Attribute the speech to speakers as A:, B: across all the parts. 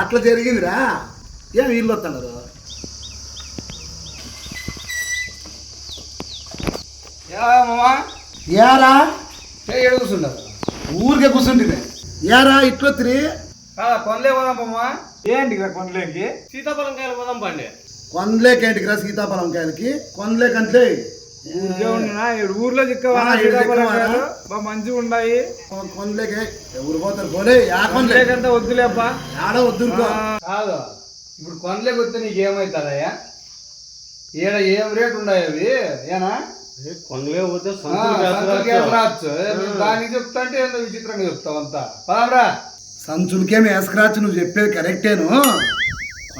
A: అట్లా జరిగిందిరా. ఏం వీళ్ళు వస్తున్నారు?
B: మామా?
A: ఏరా?
B: ఏడు కూర్చుండదు
A: ఊరికే కూర్చుంటుంది ఏరా ఇట్లా తిరి
B: కొనలే పోదాం మామా.
C: ఏంటి కొండలేకి
B: సీతాఫలం కాయలు పోదాం పండి.
A: కొనలేకేంటికి రా సీతాఫలం కాయలకి. కొనలేకంటే
C: ఊర్లో మంచిగా ఉన్నాయి
A: కొనలేకే ఎవరు పోతారు? పోలే
C: వద్దులేబ్బా.
A: ఆడ
B: కాదు ఇప్పుడు కొనలే కొస్తే నీకు ఏమవుతుందయ్యా ఈడ ఏం రేట్ ఉన్నాయి అవి? ఏనా?
D: కొండలే పోతే
B: ఆ, సంతలోకి రావచ్చు దానికి చెప్తా అంటే ఏందో విచిత్రంగా చెప్తావు అంతా. పదాంరా
A: సంచులకేం వేసుకురాచ్చు నువ్వు చెప్పేది కరెక్టేను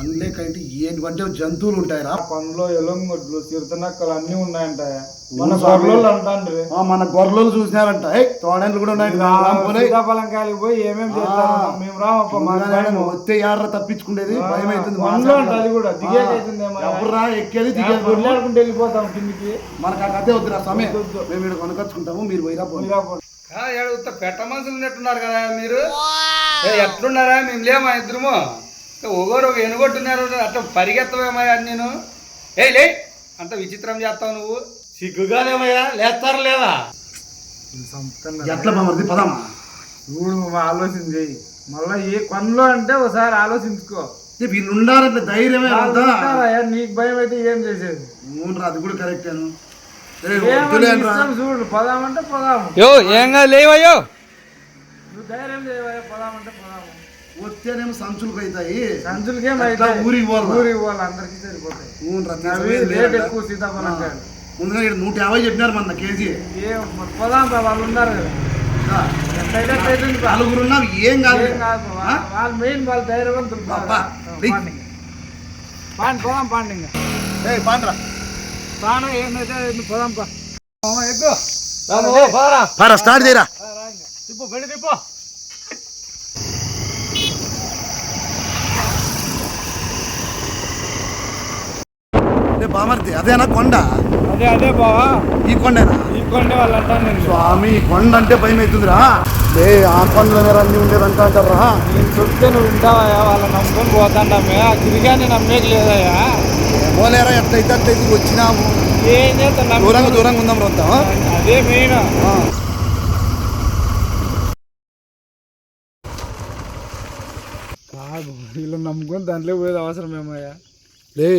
A: కొనలేకంటే ఏంటంటే జంతువులు ఉంటాయిరా
C: పనులో ఎలంగొడ్లు చిరుతనక్కలు అన్ని ఉన్నాయంట. మన గొర్రెలు అంటాండ్రి.
A: ఆ, మన గొర్రెలు చూసినారంట. ఏయ్, తోడేళ్ళు కూడా ఉన్నాయి రామ్ పోలే.
C: సీతాఫలం కాయలు పోయి ఏమేమి చేస్తారు. మేము రామప్ప
A: వస్తే యాడ్రా తప్పించుకునేది భయం అవుతుంది
C: పనులు అంట అది కూడా దిగేకైతుంది
A: ఎవర్రా ఎక్కేది దిగేది.
C: గుడ్లాడుకుంటూ వెళ్ళిపోతాం కిందికి.
A: మనకు ఆ కథే సమయం.
C: వద్దు, వద్దు.
A: మేము ఇక్కడ కొనుకొచ్చుకుంటాము మీరు పోయిరా.
B: ఏడుగుత పెట్ట మనుషులు ఉన్నట్టున్నారు కదా మీరు? ఏ, ఎట్లున్నారా? మేము లేమా ఇద్దరము? ఒకరు ఒక ఎనుగొట్టున్నారు అట్లా పరిగెత్తవేమా నేను? ఏ లే అంత విచిత్రం చేస్తావు నువ్వు.
D: సిగ్గుగానేమయ్యా లేస్తారు లేదా.
A: ఎట్లా బామర్ది? పదమ్మా.
C: చూడు ఆలోచన చేయి మళ్ళా ఏ పనులు అంటే ఒకసారి ఆలోచించుకో.
A: ఏ, వీళ్ళు ఉండాలంటే ధైర్యమే
C: నీకు భయం అయితే ఏం చేసేది?
A: అవునురా అది కూడా ఏ.
C: ఇష్టం చూడు పదామంటే పదాము.
B: యో ఏంగా లేవయ్యో.
C: నువ్వు ధైర్యం చేయవయ్యా పదామంటే పదాము
A: వస్తేనేమో సంచులకు అవుతాయి
C: సంచులకేం
A: ఊరికి పోవాలా?
C: ఊరికి పోవాలి అందరికీ సరిపోతాయి. రేట్. ఎక్కువ సీతాఫలం
A: ముందుగా ఇక్కడ నూట యాభై చెప్పినారు మన కేజీ.
C: ఏం రా, వాళ్ళు ఉన్నారు కదా.
A: నలుగురు ఉన్నాం ఏం కాదు.
C: ఏం? వాళ్ళు మెయిన్ వాళ్ళు ధైర్యవంతులు. పాండి ఇంకా. పాండి ఇంకా
A: ఏయ్, పాండ్రా.
C: పాను ఏమైతే పోదాం పా.
B: ఎక్కువ
A: పారా. స్టార్ట్ చేయరా.
D: తిప్పు బండి తిప్పు.
A: బామర్ది. అదేనా కొండ?
C: అదే అదే బావా.
A: ఈ కొండేనా?
C: ఈ కొండే వాళ్ళు అంటాను
A: స్వామి ఈ కొండ అంటే భయం అవుతుందిరా లే ఆ కొండలోనే అన్ని ఉండేదంట అంటారా?
C: నేను చెప్తే నువ్వు వింటావయ్యా వాళ్ళ నమ్ముకొని పోతాండమ్మే. ఆ తిరిగానే నమ్మేకి లేదయ్యా.
A: పోలేరా ఎట్లయితే అట్లయితే వచ్చినాము.
C: ఏం చేస్తా నమ్మి-
A: దూరంగా దూరంగా ఉందాం వద్దాం
C: అదే మెయిన్. కాదు వీళ్ళు నమ్ముకొని దాంట్లో పోయేది అవసరం ఏమయ్యా?
A: లే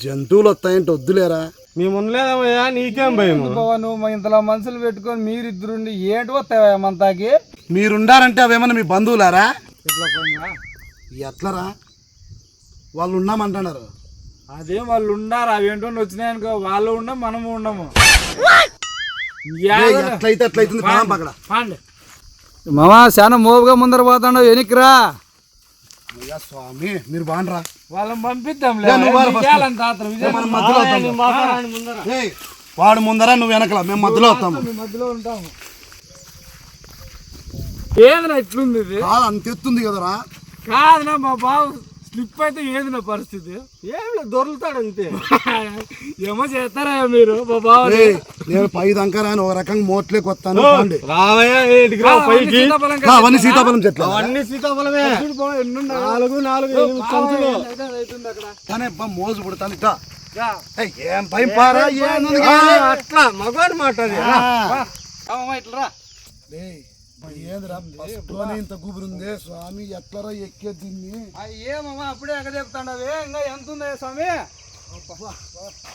A: జంతువులు వస్తాయంటే వద్దులేరా?
D: మేము ఉండలేదమ్మయ్యా నీకేం భయం?
B: నువ్వు మా ఇంతలో మనుషులు పెట్టుకొని మీరిద్దరుండి ఏంటి వస్తావా మనతాకి?
A: మీరుండారంటే అవేమన్నా మీ బంధువులారా?
C: ఎట్లా పోయినా?
A: ఎట్లరా? వాళ్ళు ఉన్నామంటున్నారు
C: అదే వాళ్ళు ఉండారు అవి ఏంటో వచ్చినాయనుకో వాళ్ళు ఉండం మనము ఉండము.
A: ఎట్లయితే అట్లయితుంది
B: మామా చాలా మోపుగా ముందర పోతాడు వెనక్కిరా
A: అయ్యా స్వామి మీరు బాగుండ్రా
C: వాళ్ళని పంపిద్దాంలే.
A: ఏయ్, వాడు ముందర నువ్వు వెనకల. మేము మధ్యలో వస్తాము
C: మధ్యలో ఉంటాము. ఏదైనా ఎట్లుంది ఇది?
A: కాదు అంత ఎత్తుంది కదరా.
C: కాదునా మా బాబు స్లిప్ అయితే ఏది నా పరిస్థితి.
D: ఏం లేదు దొరుకుతాడు అంతే.
C: ఏమో చేస్తారా మీరు బాబు
A: నేను పై దంకరా అని ఒక రకంగా.
D: రావయ్యా పైకి?
A: ఆ, అవన్నీ సీతాఫలం చెట్లు.
D: అవన్నీ సీతాఫలమే. నాలుగు నాలుగు
A: కానీ మోజు పుడతాను ఏయ్, ఏం భయం పారా?
D: అట్లా మగవాడి మాట.
B: ఇట్లా
A: ఏందిరా ఫస్ట్లోనే ఇంత గుబురుందే స్వామి? ఎట్లరా ఎక్కేది దీన్ని?
B: ఏమమ్మా అప్పుడే ఎక్కడ చెప్తాండవే ఇంకా ఎంత ఉందా స్వామి?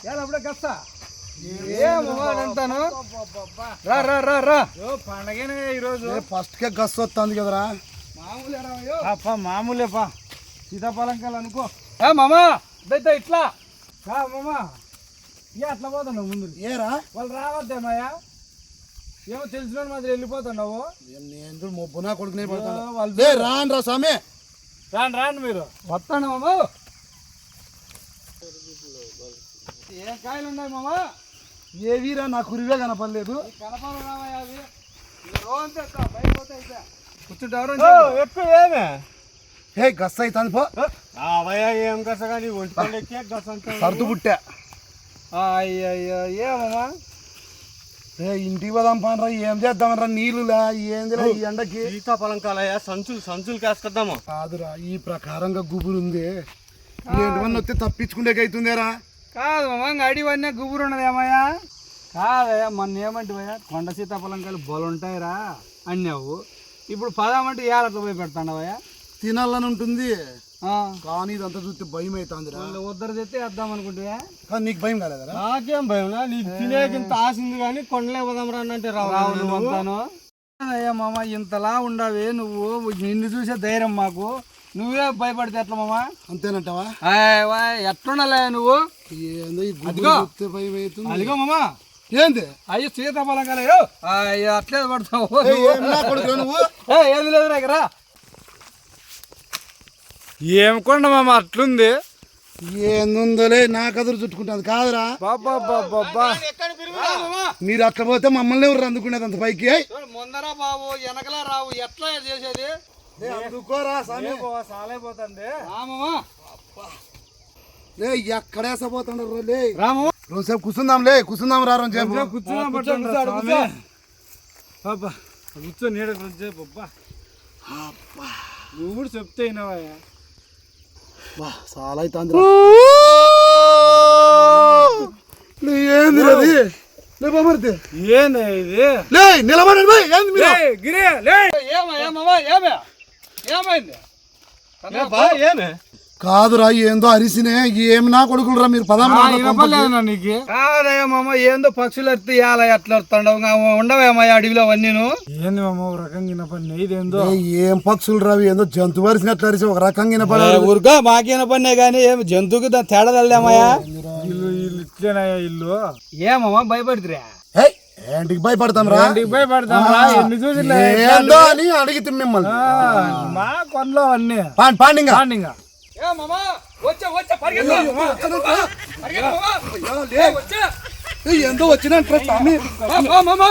B: ఎలా అప్పుడే కస్తా ఏమమ్మా అంతాను రా రా రా రా.
C: పండగనే ఈరోజు
A: ఫస్ట్ కే గస్ వస్తుంది కదరా.
B: మామూలు ఎడమయ్యో.
C: అప్ప మామూలేపా సీతాఫలం కాయలు అనుకో.
B: ఏ మామా దైతే ఇట్లా.
C: మామా. ఇక అట్లా పోతున్నావు ముందు
A: ఏరా?
C: వాళ్ళు రావద్దేమయ్యా ఏమో తెలిసిన మాదిరి వెళ్ళిపోతున్నావు.
A: నేను మొబ్బునా కొడుకునే పడతాను? రాను రా స్వామి.
C: రాండి రాండి మీరు.
B: వస్తాను మామా. ఏం కాయలు ఉన్నాయి మామా
A: ఏవిరా నా కురివే కనపడలేదు.
B: కనపడ రావయ్యా అవి. రోజు తెస్తా బయట పోతే అయితే. కూర్చుంటారు
D: ఎక్కువ ఏమే?
A: హే గస్ అవుతుంది పో.
D: ఏం? కసగా నీ ఒంటి గస
A: సర్దు పుట్టా.
B: అయ్యయ్యో ఏమమ్మా?
A: రే ఇంటికి పోదాం పానరా ఏం చేద్దామరా నీళ్ళులా ఏందిరా ఈ ఎండకి?
D: సీతాఫలం కాలయ సంచులు సంచులు కాసుకొద్దాము.
A: కాదురా ఈ ప్రకారంగా గుబురు ఉంది ఏంటివన్నీ వస్తే తప్పించుకుండేకైతుందేరా
B: కాదు మామ అడివన్నీ గుబురు ఉన్నది ఏమయ్యా కాదయ్యా మొన్న ఏమంటివయ్యా కొండ సీతాఫలంకాయలు బలుంటాయిరా అన్నావు. ఇప్పుడు పదామంటే ఏళ్ళతో పోయి పెడతాండవయ్యా.
A: తినాలని ఉంటుంది. కానీ ఇదంతా చూస్తే భయం అవుతుందిరా
B: వాళ్ళు ఉద్దరు తెస్తే వేద్దాం అనుకుంటే
A: నీకు భయం కాలేదరా
D: నాకేం భయం నీకు తినేకింత ఆశ ఉంది కానీ కొండలే పోదాం రా అంటే రావు
B: రావు నువ్వు. అంతాను. అయ్యా మామ ఇంతలా ఉండవే నువ్వు. నిన్ను చూసే ధైర్యం మాకు. నువ్వే భయపడితే ఎట్లా మామ?
A: అంతేనంటావా?
B: ఎట్లుండాలే నువ్వు? అదిగో.
A: అవుతుంది
B: మామ.
A: ఏంది?
B: అయ్యో సీతాఫలం కాలేయో అయ్యో అట్లే పడతావు
A: నువ్వు.
B: ఏ, ఏది లేదు రా
C: ఏం కొండ మామ అట్లుంది?
A: ఏందుందోలే నా కదురు చుట్టుకుంటుంది. కాదురా.
C: బాబా బాబా
A: మీరు అట్లా పోతే మమ్మల్ని ఎవరు అందుకునేది అంత పైకి.
B: ముందర బాబు వెనకలా రావు. ఎట్లా చేసేది?
A: లే, అందుకోరా.
C: సాలైపోతుంది.
A: లే ఎక్కడేసపోతుండ్రు లే.
B: రాము
A: రోజుసేపు కూర్చుందాం లే. కూర్చుందాం రా
C: కూర్చున్నా బాబా కూర్చో. నీడ కొంచెం బాబా నువ్వు కూడా చెప్తే అయినావయ్యా
A: వా, చాలా అవుతుంది ఏంది అది లే బామర్తి
C: ఏంది ఇది
A: లే నిలబడండి బై ఏంది మీరు
C: ఏయ్, గిరి లే
B: ఏమా ఏమమ్మా ఏమే ఏమైంది
C: ఏమే
A: కాదురా ఏందో అరిసినే ఏం నా కొడుకులురా మీరు? పదాం
C: నీకు?
B: కాదయ్యా మామ ఏందో పక్షులు ఎత్తి ఇవాళ ఎట్లా ఉండవేమా అడవిలో అవన్నీను?
C: ఏంది మామ ఒక రకంగా వినపడి ఇదేందో?
A: ఏం పక్షులు రావి ఏందో జంతువు అరిసినట్లు అరిసి ఒక రకంగా వినపడాలి
B: ఊరుగా మాకేన పడినా కానీ ఏం జంతువుకి దా- తేడా తల్లేమయ్యా?
C: ఇల్లు ఇల్లు ఇట్లేనాయా ఇల్లు?
B: ఏమమ్మా భయపడుతురా
A: ఏంటికి భయపడతాం రా
C: భయపడతాం రా ఎన్ని చూసి
A: ఏందో అని అడిగితే మిమ్మల్ని.
C: మా కొండలో అన్నీ
A: పాండి పాండి
B: వచ్చా వచ్చా పరిగెత్తు. పరిగెత్తు మామ.
A: లే.
B: వచ్చా.
A: ఏందో స్వామి?
B: మామ, మామ.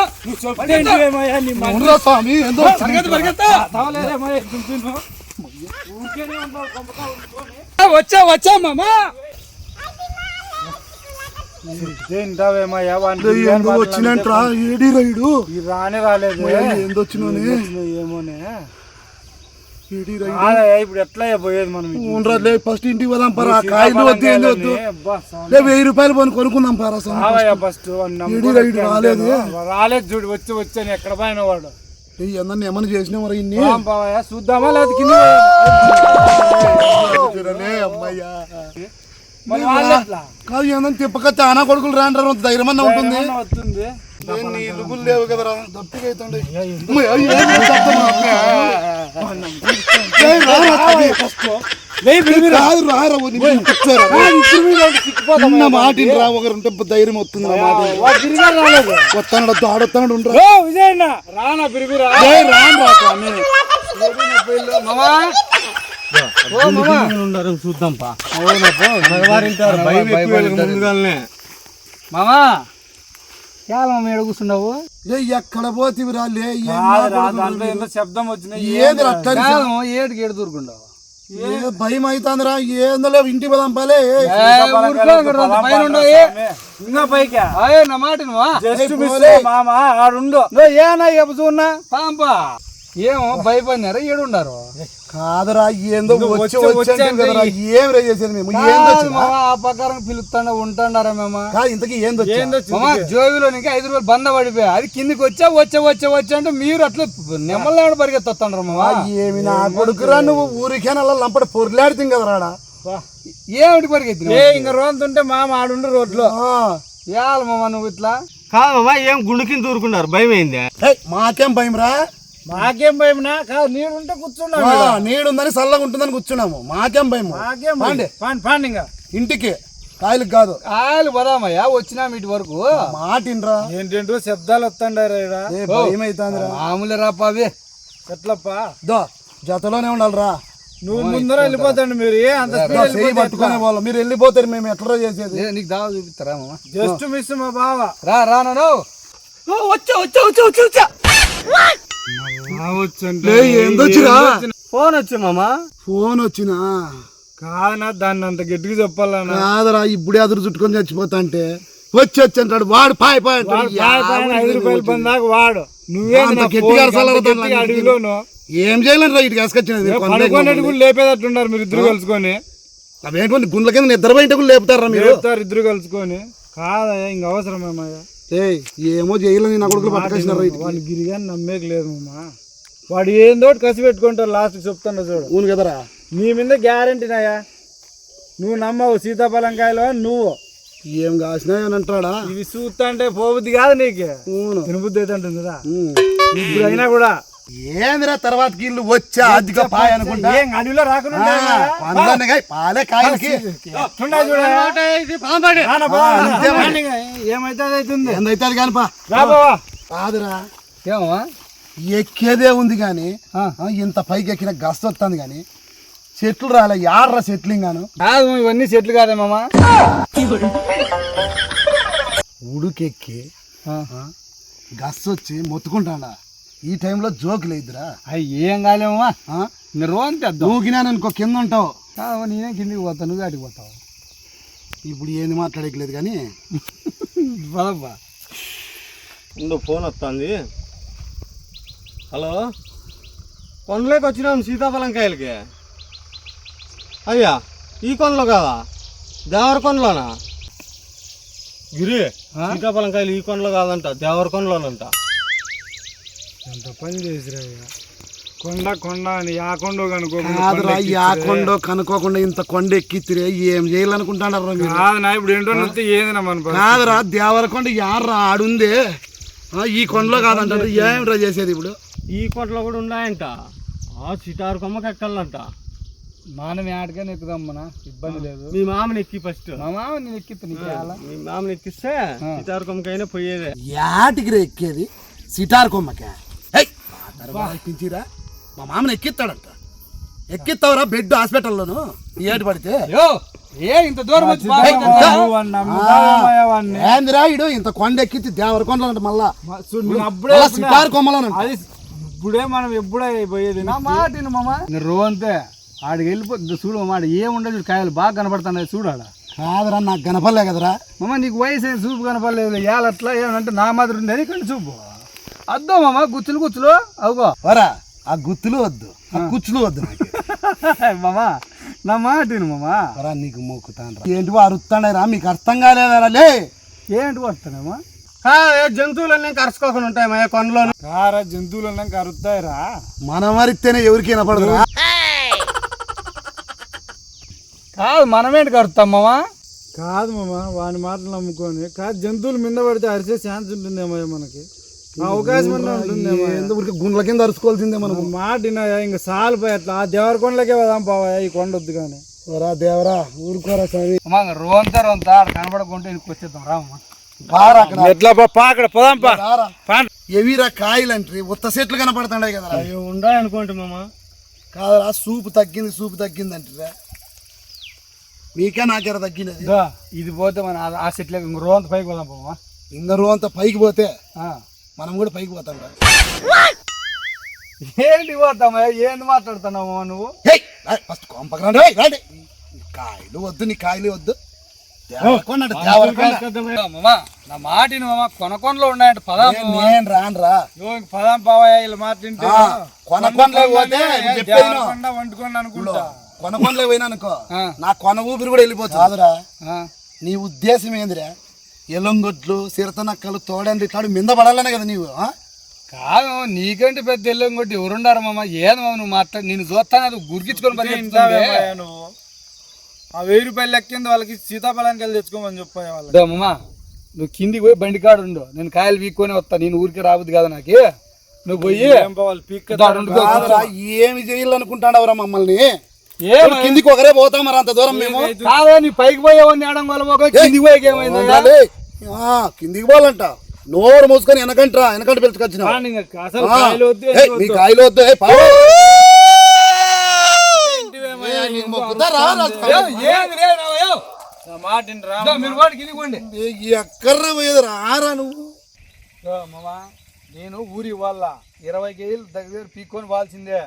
A: అవునురా స్వామి ఏందో
B: పరిగెత్తు పరిగెత్తు. వచ్చా వచ్చా మామా.
A: వచ్చినట్రా ఏడి రైడు?
C: ఈ రానే రాలేదు.
A: ఏందో వచ్చినోని
C: ఏమోనే ఇప్పుడు ఎట్లా పోయేది మనం ఇది?
A: అవునురా లే ఫస్ట్ ఇంటికి పోదాం పరా. కాయలు వద్దు ఏంది వద్దు. లే వెయ్యి రూపాయలు పోని కొనుక్కుందాం పరా
C: ఫస్ట్.
A: రాలేదు.
C: రాలేదు చూడు వచ్చి వచ్చాను ఎక్కడ పోయిన వాడు.
A: ఏందన్నా ఏమన్నా చేసినా మరి ఇన్ని?
C: చూద్దామా లేదా కింద
A: అమ్మయ్యా? కాదు ఏందని తిప్పక ఆనా కొడుకులు రాండ్రా అంత ధైర్యం అన్న ఉంటుంది. ఏం నీ లేవు కదరా? దప్పిగా అవుతుండే? ఏయ్, రారా. చిన్న మాటిని రా ఒకరుంటే ధైర్యం వస్తుంది నా మాట
C: రాలేదు.
A: వస్తాడు ఉండరా.
C: రానా
A: రాను
B: మామా.
D: చూద్దాం పా. మగవారింటారు భయం ఎక్కువ ముందుగానే
B: మామా. చాలా మమ్మీ ఎడ కూర్చున్నావు?
A: ఏ ఎక్కడ పోతివిరా? లే ఏం
C: దాంట్లో ఏందో శబ్దం వచ్చినాయి
A: ఏది అట్లా
B: ఏడుకి ఏడు దూరుకుంటావు
A: ఏ భయం అవుతుందిరా ఏందో లేవు ఇంటికి పోదాం పాలే.
B: పైన ఉండవు.
C: ఇంకా పైకా?
B: నా మాట నువ్వా
C: జస్ట్ మిస్ మామ ఆడుండు.
B: నువ్వు ఏనా పాంపా. ఏమో భయపడినారా? ఏడుండారు?
A: కాదురా ఏందో వచ్చి
C: వచ్చి
A: వచ్చి
C: వచ్చి
A: అంటే కదరా ఏం రే చేసేది మేము? ఏందో
B: కాదు
A: వచ్చినా
B: మామ, ఆ ప్రకారం పిలుస్తాండ ఉంటాడారా మేము?
A: కాదు ఇంతకీ ఏందో వచ్చా?
C: ఏందో
B: మామ జోబిలో నీకు ఐదు రూపాయలు బంద పడిపోయా. అది కిందికి వచ్చా వచ్చా వచ్చా వచ్చా అంటే మీరు అట్లా నెమ్మల్లాడు పరిగెత్తుండ్రు మామ
A: ఏమి నా కొడుకురా నువ్వు ఊరికే నల్ల లంపడ పొరిలాడుతుంది కదరాడా
B: ఏమిటి పరిగెత్తిన
C: ఏ ఇంకా రోజుంటే మామ ఆడుండు రోడ్లో.
B: ఏయాలి మామ నువ్వు ఇట్లా?
D: కాదమ్మా ఏం గుండు కింద ఊరుకున్నారు? భయం అయింది
A: మాకేం భయం రా
C: మాకేం భయమనా? కాదు నీడుంటే కూర్చున్నాం
A: ఆ, నీడుందని చల్లగా ఉంటుందని కూర్చున్నాము. మాకేం భయం
C: మాకేం
A: పాండి.
C: భయం ఇంకా.
A: ఇంటికి. కాయలకు కాదు.
B: కాయలు పదామయ్యా వచ్చినా ఇటు వరకు.
A: మాటిన్రా
C: ఏంటంటో శబ్దాలు వస్తుండారా ఈడ.
A: ఏ భయం అవుతుందిరా
B: మామూలు రాపావి
C: ఎట్లప్పా
A: దో జతలోనే ఉండాలిరా.
C: నువ్వు ముందర వెళ్ళిపోతాండి మీరు. అంత
A: పట్టుకునే వాళ్ళం. మీరు వెళ్ళిపోతారు మేము ఎట్లా చేసేది?
B: నీకు దావా చూపిస్తారా మామ?
C: జస్ట్ మిస్ మా బావ.
B: రా రా నన్ను. వచ్చా వచ్చా వచ్చా వచ్చా. వచ్చా
A: ఏందొచ్చిరా
D: ఫోన్ వచ్చి మామా?
A: ఫోన్ వచ్చినా
C: కాదనా దాన్ని అంత గట్టిగా చెప్పాలన్నా?
A: కాదురా ఇప్పుడే అదురు చుట్టుకొని చచ్చిపోతా అంటే. వచ్చి వచ్చి అంటాడు. వాడు పాయ్ పాయ్ అంటాడు
C: వాడు. పైన నువ్వే అడవిలోను.
A: ఏం చేయాలని రా ఇటు
C: కూడా లేపేటట్టున్నారు మీరు ఇద్దరు కలుసుకొని.
A: అవేంటి గుండ్ల కింద నిద్ర బయట కూడా లేపుతారా మీరు?
C: లేపుతారు ఇద్దరు కలుసుకొని. కాదయ్యా ఇంక అవసరమేమయ్యా?
A: ఏయ్ ఏమో జైలు నా కొడుకులు పట్టుకొచ్చినారు
C: వాడిని గిరిగాని నమ్మేక లేదు మామ వాడు ఏందో కసి పెట్టుకుంటారు లాస్ట్ చెప్తాను చూడు
A: అవును కదరా
C: నీ మీద గ్యారంటీనయ్యా నువ్వు నమ్మవు సీతాఫలంకాయలు అని నువ్వు
A: ఏం కాసినా అని అంటాడా
C: ఇవి చూస్తా అంటే పోబుద్ది కాదు నీకు తినబుద్ధి అయితే ఉంటుందిరా
A: ఉమ్.
C: ఇప్పుడు అయినా కూడా
A: ఏందిరా తర్వాత ఇల్లు వచ్చా అదిగా పాయ అనుకుంటా
C: ఏం అడవిలో రాకుండా
A: పాలే కాయలకి
C: ఏమైతే అవుతుంది
A: ఎందైతే కాదురా.
B: ఏమమ్మా
A: ఎక్కేదే ఉంది కానీ. ఇంత పైకి ఎక్కిన గస్త వస్తుంది కానీ చెట్లు రాలే యాడ్రా సెట్లింగ్ గాను
B: కాదు ఇవన్నీ చెట్లు కాదే మామ.
A: ఉడుకెక్కి గస్త వచ్చి మొత్తుకుంటాడా. ఈ టైంలో జోక్ లేదురా.
B: అవి ఏం కాలేమమ్మా? మీరు రోజు
A: దూకినాను అనుకో కింద ఉంటావు
B: నేనే కిందికి పోతాను నువ్వు అడిగి పోతావు.
A: ఇప్పుడు ఏంది మాట్లాడట్లేదు కానీ.
B: పదబ్బా
D: ఉండు ఫోన్ వస్తుంది. హలో? కొండలోకి వచ్చినాం సీతాఫలం కాయలకి. అయ్యా ఈ కొండలో కాదా? దేవర కొండలోనా గిరి సీతాఫలం కాయలు ఈ కొండలో కాదంట దేవర కొండలోనంట
C: ఎంత పని చేసిరా. కొండ కొండ అని ఆ కొండ
A: కాదురా ఆ కొండ కనుక్కోకుండా ఇంత కొండ ఎక్కిత్తిరే ఏం చేయాలనుకుంటాడారా మీరు?
C: కాదు నా ఇప్పుడు ఏంటో నొత్తే ఏందిరా మన?
A: కాదురా దేవరకొండ యార్రా ఆడుందే. ఆ, ఈ కొండలో కాదంటారు ఏమిట్రా చేసేది ఇప్పుడు?
D: ఈ కొండలో కూడా ఉన్నాయంట. ఆ సిటారు కొమ్మకి ఎక్కాలంట
B: మనం ఆటగానే ఎక్కుదాం మన ఇబ్బంది లేదు.
D: మీ మామని ఎక్కి ఫస్ట్.
B: మా మామ నేను ఎక్కిస్తాను
D: మీ మామని ఎక్కిస్తే సిటారు కొమ్మకైనా పోయేదే.
A: యాటికి రే ఎక్కేది? సిటార్ కొమ్మకే. ఎక్కించిరా. మా మామని ఎక్కిస్తాడంట. ఎక్కిస్తావురా బెడ్ హాస్పిటల్లోను? ఏటి పడితే?
B: ఏ ఇంత దూరం వచ్చి?
A: ఏందిరా ఇడు ఇంత కొండ ఎక్కించి దేవరకొండలో అంట మళ్ళా. సిటార్ కొమ్మలో
C: అది ఇప్పుడే మనం ఎప్పుడే పోయేది
B: నా మాట మామ. రో అంతే ఆడికి వెళ్ళిపోతుంది చూడు ఆడ ఏముండదు చూడు కాయలు బాగా కనపడుతున్నాయి చూడు ఆడ.
A: కాదురా నాకు గనపల్లే కదరా.
B: మామ నీకు వయసు చూపు కనపడలేదు ఏలట్లా ఏమంటే నా మాదిరి ఉంది కానీ చూపు. అద్దో మామ గుచ్చులు గుచ్చులు అవుగో
A: వరా. ఆ గుత్తులు వద్దు ఆ కుచ్చులు వద్దు నాకు.
B: మామ నా మాట విను మామ.
A: నీకు మోకుతాను ఏంటి అరుస్తాడరా మీకు అర్థం కాలేదరా లే.
B: ఏంటి వస్తానేమో
D: జంతువులన్నీ కరుచుకోకుండా ఉంటాయి మా కొండలో
C: కారా జంతువులు అన్నాక అరుతాయిరా
A: మనం మరిస్తేనే ఎవరికి వినపడదురా
B: కాదు మనమేంటి కరుతాం మామ?
C: కాదు మామ వాని మాటలు నమ్ముకొని. కాదు జంతువులు మీద పడితే అరిచే ఛాన్స్ ఉంటుందేమో మనకి. అవకాశం
A: ఎందుకు గుండ్ల కింద అరుచుకోవాల్సిందే మనం
C: నా మాట వినాయా ఇంకా సాలు పోయి అట్లా ఆ దేవరకొండలకే పోదాం బావయ్య ఈ కొండ వద్దు కానీ.
A: వరా దేవరా ఊరుకోరా స్వామి.
B: అమ్మ రోంతా రోంతా ఆడ కనపడకుంటే ఇంటికి వచ్చేద్దాం
A: అక్కడ.
C: ఎట్లా పా అక్కడ పోదాం పా.
A: రారా ఎవిరా కాయలు అంటే ఉత్త చెట్లు కనపడుతున్నాయి కదరా
D: ఉండాయి అనుకోండి మామ.
A: కాదరా సూపు తగ్గింది సూపు తగ్గింది అంటే మీకే నాకేరా తగ్గినది.
B: ఇది పోతే మన ఆ- సెట్లే ఇంక రోంత పైకి పోదాం మామ
A: ఇందరూ అంతా పైకి పోతే
B: ఆ.
A: మనం కూడా పైకి పోతాం రా.
B: ఏంటి పోతామా ఏంది మాట్లాడుతున్నావు మామ నువ్వు?
A: ఫస్ట్ కొంపకి రండి. ఏయ్, రండి కాయలు వద్దు నీ కాయలు వద్దు.
B: మామ నా మాట విను మామ కొనకొండలో ఉన్నాయంట పదాం
A: నేను- నేను రాను రా.
C: ఇంక పదాం పావయ్య ఇలా
A: ఆ, పోతే చెప్పేది విను.
C: వండుకోండి అనుకుంటా.
A: కొనకొండలో పోయినా అనుకో
B: ఆ.
A: నా కొన ఊపిరి కూడా వెళ్ళిపోతుంది. కాదురా.
B: ఆ.
A: నీ ఉద్దేశం ఏందిరా? ఎల్లంగొడ్లు సిరతనక్కలు తోడండి ఇట్లాడు మింద పడాలనే కదా నీవు?
B: కాదు నీకంటే పెద్ద ఎల్లం కొట్టి ఎవరుండారు మామ? ఏది నువ్వు మాట్లాడి నేను చూస్తాను అది గురికించుకొని
C: నువ్వు ఆ వెయ్యి రూపాయలు లెక్కింది వాళ్ళకి సీతాఫలంకాయలు తెచ్చుకోమని చెప్పాయి వాళ్ళకి.
B: దో మామ నువ్వు కిందికి పోయి బండి కాడు ఉండు. నేను కాయలు వీక్కొని వస్తా నేను ఊరికి రాబుద్ది కదా నాకు. నువ్వు పోయి
C: వాళ్ళు
A: ఏమి చేయాలనుకుంటాడవరా మమ్మల్ని? కిందికి ఒకరే పోతాం మరి అంత దూరం మేము?
B: కాదా నీ పైకి పోయేవని ఆడం వల్ల పోక కిందికి పోయి ఏమైంది
A: కిందికి పోవాలంట. నోరు మూసుకొని వెనకంటరా వెనకంట పిలుచుకొచ్చిన
C: అసలు కాయలు వద్దు
A: పోయేది రారా నువ్వు
B: నేను ఊరి వాళ్ళ ఇరవై కేజీలు దగ్గర పీక్కొని వాల్సిందే.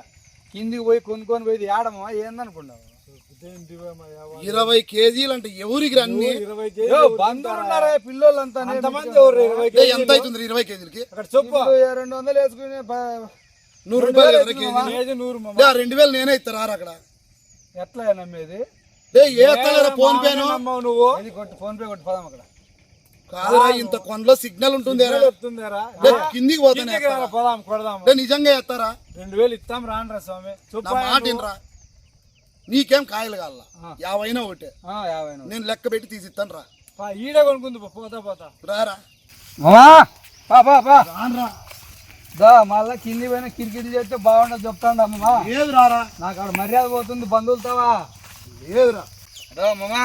B: కిందికి పోయి కొనుక్కొని పోయి ఏడమా ఏందనుకున్నావు?
A: ఇరవై కేజీలు అంటే ఎవరికి
C: ఇరవై
A: ఏ, ఎంత అవుతుంది ఇరవై కేజీలకి?
C: అక్కడ చెప్పు.
B: రెండు వందలు వేసుకుని ప-
A: నూరు రూపాయలు రెండు వేలు నేనే ఇస్తారా అక్కడ.
B: ఎట్లా నమ్మేది?
A: ఫోన్ పేను?
C: నమ్మవు నువ్వు?
B: ఫోన్ పే కొట్టు పదాం అక్కడ.
A: కాదురా ఇంత కొండలో సిగ్నల్ ఉంటుంది
C: చెప్తుందేరా
A: కిందికి పోతానే
C: ఇంటికి రా, పోదాం కొడదాం.
A: లే, నిజంగా ఎత్తారా
C: రెండు వేలు ఇస్తాం రాండ్రా స్వామి.
A: మాట నీకేం కాయలు కావాల? యావైనా ఒకటే. నేను లెక్క పెట్టి తీసి ఇస్తాను రా
C: ఈడే కొనుక్కుంది పోతా పోతా.
A: రారా
B: మామా పా పా పా.
A: రానరా.
B: దా మళ్ళా కింది పోయిన కిరికిరి చేస్తే బాగుండదు చెప్తాండ అమ్మా
A: ఏది రారా.
B: నాకు అక్కడ మర్యాద పోతుంది బంధువులతోవా?
A: ఏదిరా
B: దా మామా.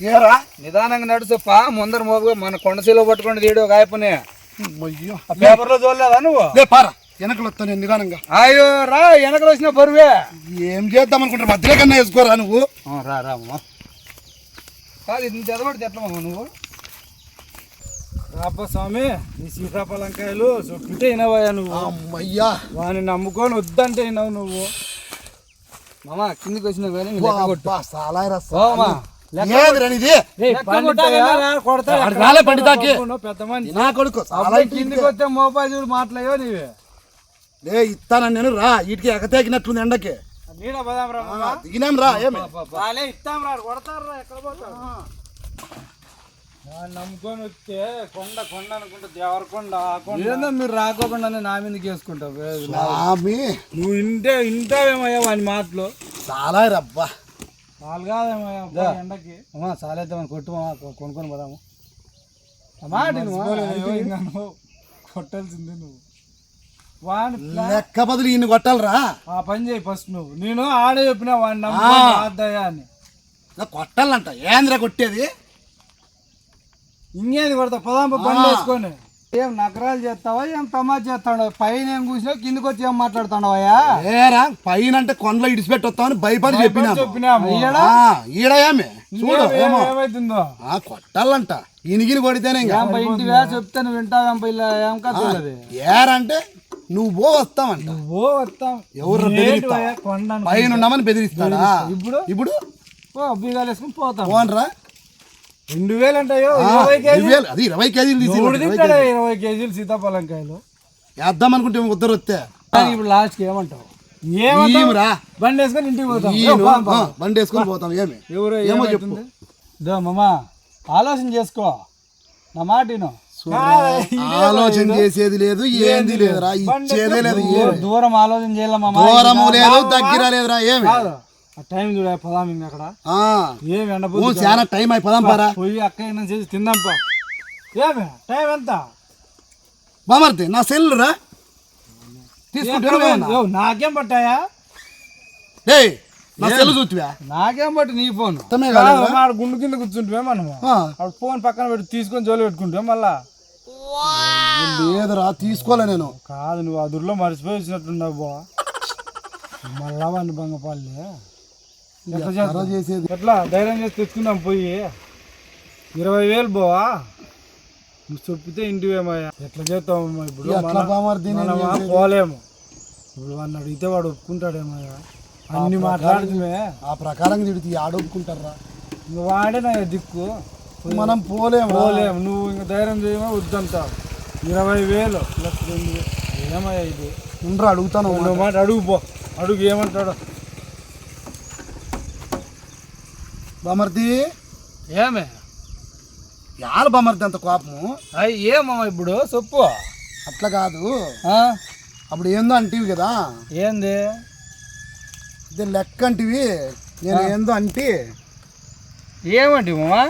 A: ఏరా
B: నిదానంగా నడుచుపా ముందర మోపుగా మన కొండశీలో పట్టుకొని తీయడు ఒక ఆయపని.
A: అయ్యో.
B: పేపర్లో చూడలేదా నువ్వు?
A: పారా. వెనకలు వస్తాను నిదానంగా.
B: అయ్యో రా వెనకలు వచ్చిన బరువే.
A: ఏం చేద్దాం అనుకుంటారు మధ్యలో కన్నా వేసుకోరా నువ్వు?
B: రా రా మామా కాదు ఇది చదవడితే ఎట్లా మామ నువ్వు?
C: రాప స్వామి నీ సీతాఫలంకాయలు చెప్తే వినవయ్యా నువ్వు.
A: అమ్మయ్యా.
C: వాని నమ్ముకొని వద్దంటే వినవు నువ్వు.
B: మామా కిందికి వచ్చిన కానీ
C: పెద్ద మనిషి.
A: నా కొడుకు
B: కిందికి. వస్తే మోపాయి చూడు మాట్లాయో నీవే.
A: లే ఇస్తానని నేను రా. వీటికి ఎగతేకినట్లుంది ఎండకి. దిగినాం రా ఏమి?
C: నమ్ముకొని వస్తే కొండ కొండ అనుకుంటా దేవరకొండ ఆ కొండ.
B: ఏందో మీరు రాకోకుండానే నా మీదకి వేసుకుంటావు
A: స్వామి.
C: నువ్వు ఇంటే ఇంటావేమయ్యా వాని మాటలు?
A: సాలాయిరా అబ్బా.
C: వాళ్ళు కాదేమయ్యా ఎండకి?
B: అమ్మా చాలైతే మనం కొట్టు మామ కొ- కొనుక్కొని పోదాము. మాట
C: కొట్టాల్సిందే నువ్వు.
A: లెక్క బదులు ఈయన కొట్టాలరా.
C: ఆ పని చేయి ఫస్ట్ నువ్వు. నేను ఆడే చెప్పినా వాడిని నమ్ముకొని రాద్దయ్యా అని.
A: కొట్టాలంట. ఏంద్రా కొట్టేది?
C: ఇంకేది కొడతా? పదాంప బండి వేసుకొని.
B: ఏం నకరాలు చేస్తావా? ఏం తమాషా చేస్తాడు పైన ఏం కూర్చున్నావు? కిందకి వచ్చి ఏం మాట్లాడుతున్నావయ్యా
A: ఏరా పైన అంటే కొండలో ఇడిచిపెట్టి వస్తామని భయపడి చెప్పినా
C: చెప్పినాము.
A: ఈడ ఏమి? చూడు ఏమో.
C: ఏమైతుందో?
A: ఆ కొట్టాలంట. ఇనిగిని కొడితేనే
B: చెప్తే నువ్వు వింటావేం ఏం అది
A: ఏరంటే నువ్వు వస్తావంట.
C: ఓ వస్తాం.
A: ఎవరు బెదిరిస్తా పైన ఉన్నామని బెదిరిస్తాడా?
B: ఇప్పుడు?
A: ఇప్పుడు?
B: ఓ వేసుకుని పోతాం.
A: పోన్రా.
C: రెండు వేలు అంటాయో ఇరవై కేజీలు.
A: ఇరవై- అది ఇరవై కేజీలు తీసి
C: ఎవడు
A: ఇరవై
C: తింటాడా ఇరవై కేజీలు సీతాఫలంకాయలు
A: వేద్దాం అనుకుంటే ఉద్దరు వస్తే.
B: కానీ ఇప్పుడు లాస్ట్కి ఏమంటావు?
C: బండి వేసుకొని ఇంటికి పోతాం.
A: ఈయన, ఆ, బండి వేసుకొని పోతాం ఏమి?
C: ఎవరు
A: ఏమో చెప్పు.
B: దో మామా ఆలోచన చేసుకో. నా మాట విను.
A: ఆలోచన చేసేది లేదు ఏంది లేదురా ఇచ్చేదే లేదు
B: దూరం ఆలోచన చేయాల మామా
A: దూరము లేదు దగ్గర లేదురా ఏమి?
C: ఆ టైం చూడ పదాం ఇంక అక్కడ. ఏమి ఎండబోతు
A: చాలా టైం అయిపోదాం పారా.
C: పోయి అక్క చేసి తిందాం పా. ఏమి? టైం ఎంత?
A: బామర్ది నా సెల్ రా.
C: ఎక్కడ
A: తీసుకుంటే
C: పోయింది? ఓ, నాకేం పట్టాయా?
A: డేయ్ నా సెల్ చూతువా
B: నాకేం బట్టి నీ ఫోన్?
C: గుండు కింద కూర్చుంటే మనము. ఆడ ఫోన్ పక్కన పెట్టి తీసుకొని జోలి పెట్టుకుంటే మళ్ళా.
A: లేదురా తీసుకోలే నేను.
C: కాదు నువ్వు అదురులో మర్చిపోయి వచ్చినట్టున్నావు బా. మళ్ళా వాడిని బంగపాలి ఎట్లా?
A: చేసేది.
C: ఎట్లా? ధైర్యం చేసి తెచ్చుకుందాం పోయి. ఇరవై వేలు పోవా నువ్వు చెప్పితే ఇంటివేమయ్యా ఎట్లా చేస్తామమ్మా ఇప్పుడు? పోలేము. ఇప్పుడు వాడిని అడిగితే వాడు ఒప్పుకుంటాడేమయ్యా అన్ని మాట్లాడుతుమే
A: ఆ ప్రకారం తిడితే ఆడొప్పుకుంటారా
C: నువ్వు వాడే నా దిక్కు.
A: మనం పోలేము
C: పోలేము. నువ్వు ఇంకా ధైర్యం చేయమో? వద్దంటావు ఇరవై వేలు. ప్లస్ రెండు వేలు ఏమయ్యా ఇది
A: ఉండరా అడుగుతాను మాట.
C: అడుగు పో. అడుగు ఏమంటాడు.
A: బామర్ది?
B: ఏమే?
A: యారు బామర్ది అంత కోపము?
B: అయ్యి ఏమమ్మా ఇప్పుడు? చెప్పు.
A: అట్లా కాదు? అప్పుడు ఏందో అంటివి కదా.
B: ఏంది?
A: ఇది లెక్క అంటివి. నేను ఏందో అంటే.
B: ఏమంటి మామా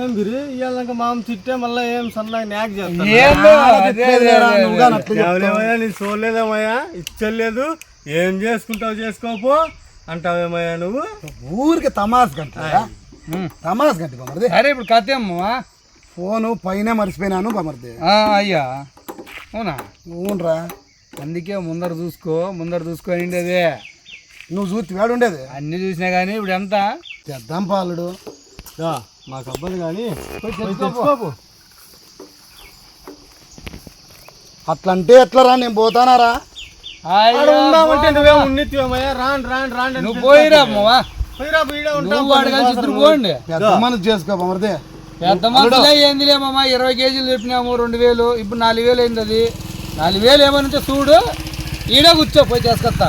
D: ఏం బిరి ఇవాళ మామ తిట్టే మళ్ళీ ఏం సన్నగా ఇచ్చలేదు ఏం చేసుకుంటావు చేసుకోపో? అంటావేమయ్యా నువ్వు?
A: ఊరికి తమాస్ గంట. తమాస్ గంట బామర్ది?
B: సరే ఇప్పుడు కథ ఏమ్మా?
A: ఫోను పైన మర్చిపోయినాను బామర్ది.
B: అయ్యా. అవునా?
A: అవునరా
B: అందుకే ముందర చూసుకో ముందర చూసుకొని ఉండేది.
A: నువ్వు చూసి వేడు ఉండేది
B: అన్ని చూసినా కానీ ఇప్పుడు ఎంత?
A: తెద్దాం పాలుడు.
D: మాకు అబ్బాయి కానీ
B: తెచ్చుకోపో.
A: అట్లా అంటే ఎట్లా నేను పోతానారా?
D: నువ్వే
B: నువ్వు పోయిరా అమ్మవా. పోండి
A: మనసు చేసుకో
B: పెద్ద మనుషులే ఇరవై కేజీలు చెప్పినాము రెండు వేలు. ఇప్పుడు నాలుగు వేలు అయింది అది. నాలుగు వేలు ఏమనంటే చూడు. ఈడే కూర్చో పోయి చేసుకొస్తా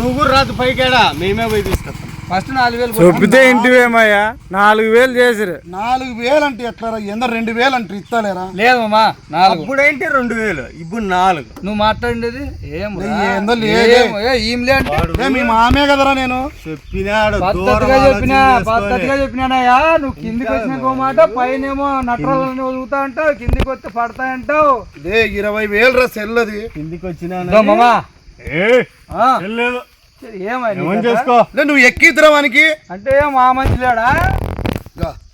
D: నువ్వు రాదు పైకేడా మేమే పోయి తీసుకొస్తాం.
B: ఫస్ట్ నాలుగు వేలు.
C: చొప్పితే ఇంటివేమయ్యా? నాలుగు వేలు చేసిరు
A: నాలుగు వేలు అంటే ఎట్లా ఎందరు రెండు వేలు అంటే ఇస్తలేరా
B: లేదు మామ నాలుగు.
D: అప్పుడేంటి రెండు వేలు? ఇప్పుడు నాలుగు.
B: నువ్వు మాట్లాడింది ఏం?
A: ఏందో లేదే.
B: ఏం,
A: మీ మామే కదరా నేను?
D: చెప్పినాడు
B: పద్ధతిగా చెప్పినా పద్ధతిగా చెప్పినానయ్యా. నువ్వు కిందికి వచ్చినాక ఓ మాట పైనేమో నట్రాలని వదులుతా అంటావు కిందికి వస్తే పడతాయంటావు
A: లే ఇరవై వేలు రా సెల్లది.
D: కిందికి వచ్చినా
B: మామ.
D: ఏ
B: ఆ,
D: చెల్లేదు
B: సరే, ఏమై నీ
D: ఏమని
B: కథ?
D: చేసుకో?
A: లే నువ్వు ఎక్కిద్దురా వానికి?
B: అంటే మా మంచి లేడా?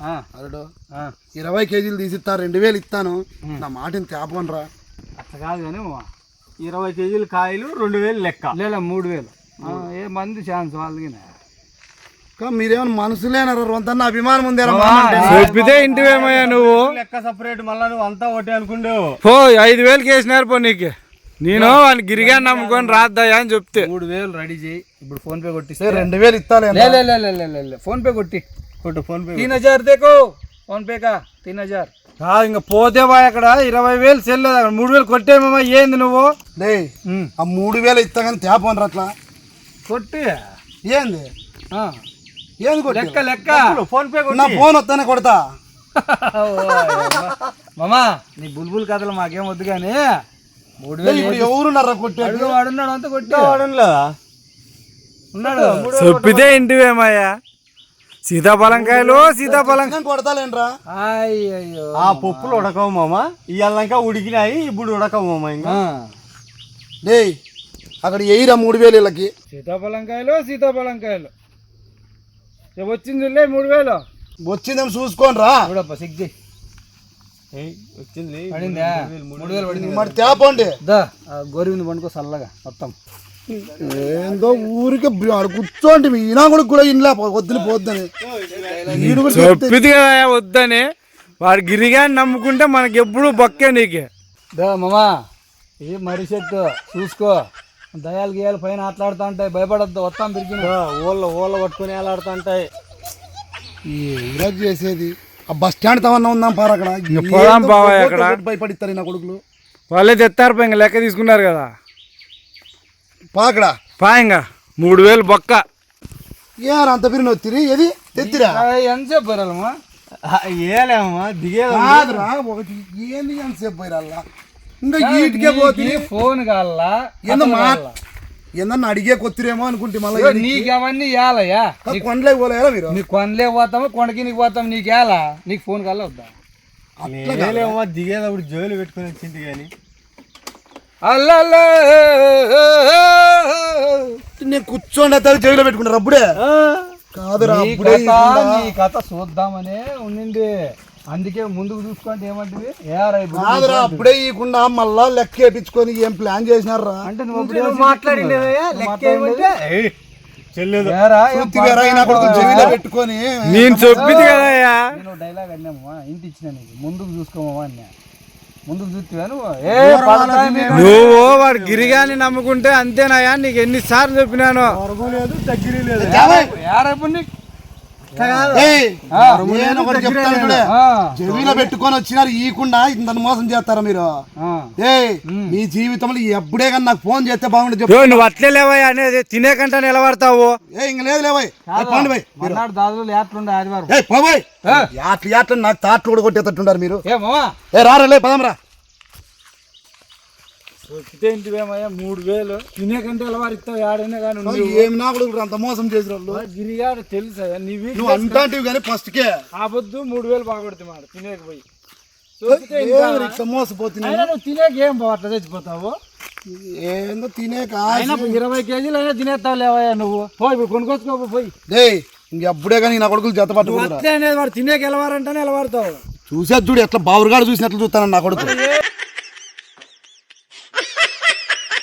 B: ఆ,
A: ఇరవై కేజీలు తీసిస్తా రెండు వేలు ఇస్తాను. నా మాటని తేపను రా
B: అట్లా కాదు కానీ.
D: ఇరవై కేజీల కాయలు రెండు వేలు లెక్క.
B: లేలే మూడు వేలు. ఆ, ఏ మంది ఛాన్స్ వాళ్ళకి?
A: మీరేమన్నా మనసులేనారా రొంతన్న అభిమానం ఉందేరా?
C: చొప్పితే ఇంటివేమయ్యా నువ్వు?
D: లెక్క సపరేట్ మళ్ళా నువ్వు అంతా ఒకటే అనుకుండేవు.
C: పో ఐదు వేలకి వేసినారు పో నీకు. నేను వాడిని గిరిగా నమ్ముకొని రాద్దా అని చెప్తే.
B: మూడు వేలు రెడీ చేయి. ఇప్పుడు ఫోన్ పే
A: కొట్టి. రెండు వేలు
B: ఇస్తాను ఫోన్ పే కొట్టి.
D: కొట్టు ఫోన్ పే
B: తిన్ హజార్ దేకు ఫోన్ పే కా తిన్
C: హజార్ ఇంకా పోతే బా అక్కడ. ఇరవై వేలు సెల్ మూడు వేలు కొట్టేమమ్మా ఏంది నువ్వు?
A: లే ఆ మూడు వేలు ఇస్తా కానీ తేపండి అట్లా
B: కొట్టి.
A: ఏంది? ఏంది
B: లెక్క లెక్క.
D: ఫోన్ పే
A: నా ఫోన్ వస్తానే కొడతా.
B: మామా నీ బుల్బుల్ కథలు మాకేం వద్దు కానీ
A: ఇప్పుడు ఎవరున్నారా
B: వాడున్నాడు అంతా ఉన్నాడు.
C: చొప్పితే ఇంటివేమయ్యా సీతాఫలంకాయలు సీతాఫలం
A: నేను కొడతాలేంట్రా
B: అయ్యో
D: ఆ పప్పులు ఉడకవు మామ. ఇవాళ ఉడికినాయి ఇప్పుడు ఉడకవు మామ ఇంకా.
A: అక్కడ ఎయిరా మూడు వేలు వీళ్ళకి.
B: సీతాఫలంకాయలు సీతాఫలంకాయలు రేపు వచ్చింది మూడు వేలు.
A: వచ్చిందేమో చూసుకోని రా
B: చూడప్ప సిగ్గి
D: ఏయ్, వచ్చింది.
B: పడిందా? మూడు వేలు పడింది
A: మరి తేపండి
B: దా గోరువింది పండుకో చల్లగా మొత్తం.
A: ఏందో ఊరికి కూర్చోండి మీ. ఈనా కూడా కూడా ఇంట్లో వద్దుని పోద్దని.
C: చొప్పిది కదా వద్దని. వాడు గిరిగాని నమ్ముకుంటే మనకి ఎప్పుడు బొక్కే నీకు.
B: దా మామా ఇది మరి చెట్టు చూసుకో. దయాలు గీయాలు పైన ఆటలాడుతా ఉంటాయి భయపడద్దు వస్తాం తిరిగి
D: ఊళ్ళ ఊళ్ళ పట్టుకుని వేలాడుతుంటాయి
A: ఈ ఇలా చేసేది ఆ బస్ స్టాండ్ తవన్నా ఉందాం పార అక్కడ.
C: పోదాం
A: కొట్టు
C: అక్కడ.
A: భయపడిస్తారు నా కొడుకులు.
C: వాళ్ళే తెత్తారు పో, ఇంకా లెక్క తీసుకున్నారు కదా.
A: పాకడా
C: పాయంగా మూడు వేలు బొక్క.
A: ఏరా అంత పిరిగి తిరిగి ఏది? తెత్తిరా?
B: ఎంతసేపు పోరాలమ్మా
D: ఏలేమమ్మా దిగేది
A: కాదురా ఒకటి ఏంది ఎంతసేపు పోయిరల్లా ఇంకా ఈటికే పోతుంది
B: ఫోన్ కాల్లా
A: ఏందో మా ఏందన్నా అడిగే కొత్తిరేమో అనుకుంటే మళ్ళీ
B: ఇగో నీకు అవన్నీ ఇవ్వాలయ్యా
A: కొండలే పోలేరా మీరు?
B: నీకు కొనలే పోతాము కొండకి నీకు పోతాం నీకు ఇవ్వాలా నీకు ఫోన్ కాల్లా వద్దా?
D: ఏలేమమ్మా దిగేటప్పుడు జోలు పెట్టుకుని వచ్చింది కానీ
B: అల్లల్లే
A: నేను కూర్చోండి అతను చెవిలో పెట్టుకుంటారు అప్పుడే. కాదురా
B: నీ? నీ కథ చూద్దామనే ఉండింది అందుకే ముందుకు చూసుకుంటే ఏమంటివి
A: కాదురా అప్పుడే ఇవ్వకుండా మళ్ళా లెక్క వేపించుకొని ఏం ప్లాన్ చేసినారా
B: అంటే నువ్వు
D: చెల్లేదు
A: చెవిలో పెట్టుకొని
C: నేను చొప్పిది కదయ్యా
B: నేను డైలాగ్ అన్నామా ఇంటి ఇచ్చిన నీకు ముందుకు చూసుకోమా అన్నా ముందుకు నువ్వు
C: వాడు గిరిగాని నమ్ముకుంటే అంతేనాయా నీకు ఎన్నిసార్లు చెప్పినాను
D: లేదు తగ్గిరి లేదు
B: ఏరా ఇప్పుడు నీకు
A: ఏయ్, నేను ఒకటి చెప్తాను చూడే. పెట్టుకొని వచ్చినారు ఈకుండా ఇంత మోసం చేస్తారా మీరు?
B: ఆ.
A: ఏ మీ జీవితంలో ఎప్పుడే కానీ నాకు ఫోన్ చేస్తే బాగుంటుంది చెప్పు.
C: నువ్వు అట్లే లేవయ్యా అనేది తినేకంట నిలబడతావు.
A: ఏ ఇంక లేదు లేవాయ్ పండి పోయి.
B: దాదాపు ఆదివారం.
A: ఏ యాట్లు యాట్లు నాకు తాట్లు కూడా కొట్టేటట్టుండారు మీరు.
B: ఏ మామా
A: ఏ రారా లే పదం రా.
C: చొప్పితే ఇంటివేమయ్యా మూడు వేలు. తినేకంటే నిలబడిస్తావు ఏడైనా కానీ నువ్వు.
A: ఏం నా కూడా అంత మోసం చేసిన వాళ్ళు?
C: గిరిగాడు తెలుసా? నీవి
A: నువ్వు అంటాంటివి కానీ ఫస్ట్ కే
C: ఆ పొద్దు మూడు వేలు బాగొడుతు మాట తినేకపోయి
A: ఏం ఇట్లా మోసపోతున్నా
C: నువ్వు తినేక ఏం అట్లా చచ్చిపోతావు
A: ఏందో తినే
C: అయినా ఇరవై కేజీలు అయినా తినేస్తావు లేవయ్యా నువ్వు. పోయి ఇప్పుడు కొనుక్కొచ్చుకో పోయి
A: డే ఇంకెప్పుడే కానీ నా కొడుకులు జత పట్టుకుంటారా.
C: అట్లే అనేది వాడు తినేకి వెళ్ళవారంటే నిలబడతావు
A: చూసేది చూడు ఎట్లా బావురుగాడు చూసినట్లు చూస్తాను నా కొడుకు.